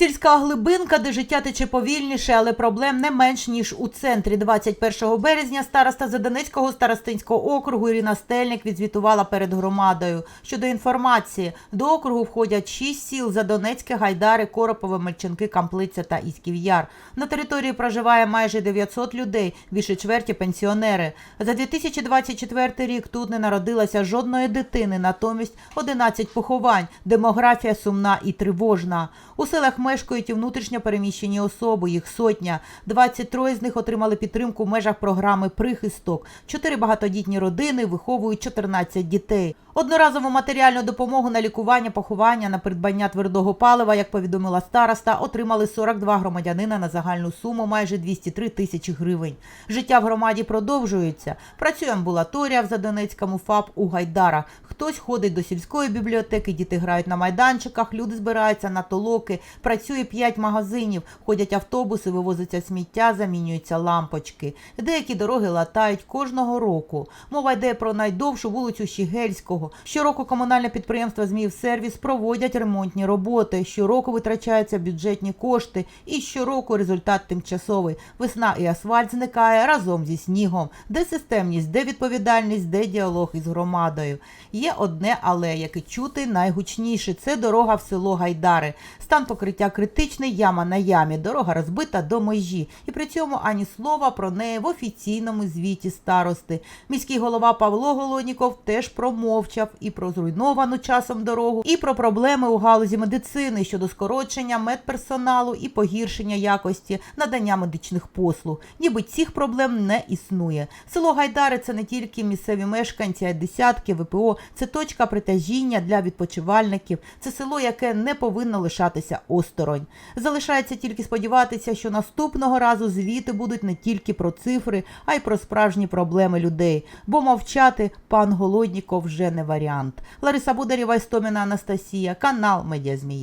Сільська глибинка, де життя тече повільніше, але проблем не менш ніж у центрі. 21 березня староста Задонецького старостинського округу Ірина Стельник відзвітувала перед громадою. Щодо інформації, до округу входять шість сіл Задонецьке, Гайдари, Коропове, Мельченки, Камплиця та Іськів Яр. На території проживає майже 900 людей, більше чверті пенсіонери. За 2024 рік тут не народилося жодної дитини, натомість 11 поховань. Демографія сумна і тривожна. У селах мешкають і внутрішньо переміщені особи, їх сотня. 23 з них отримали підтримку в межах програми Прихисток. Чотири багатодітні родини виховують 14 дітей. Одноразову матеріальну допомогу на лікування, поховання, на придбання твердого палива, як повідомила староста, отримали 42 громадянина на загальну суму майже 203 тисячі гривень. Життя в громаді продовжується. Працює амбулаторія в Задонецькому ФАП у Гайдарах. Хтось ходить до сільської бібліотеки, діти грають на майданчиках, люди збираються на толоки. Працює 5 магазинів, ходять автобуси, вивозиться сміття, замінюються лампочки. Деякі дороги латають кожного року. Мова йде про найдовшу вулицю Щігельського. Щороку комунальне підприємство «Зміївсервіс» проводять ремонтні роботи. Щороку витрачаються бюджетні кошти, і щороку результат тимчасовий. Весна і асфальт зникає разом зі снігом. Де системність, де відповідальність, де діалог із громадою. Є одне але, яке чути найгучніше. Це дорога в село Гайдари. Стан покриття критичний, яма на ямі, дорога розбита до межі. І при цьому ані слова про неї в офіційному звіті старости. Міський голова Павло Голодніков теж промовчав і про зруйновану часом дорогу, і про проблеми у галузі медицини щодо скорочення медперсоналу і погіршення якості надання медичних послуг. Ніби цих проблем не існує. Село Гайдари це не тільки місцеві мешканці, а й десятки ВПО. Це точка притяжіння для відпочивальників. Це село, яке не повинно лишатися осторонь. Залишається тільки сподіватися, що наступного разу звіти будуть не тільки про цифри, а й про справжні проблеми людей. Бо мовчати пан Голодніков вже не варіант. Лариса Бударєва, Істоміна Анастасія, канал Медіазмії.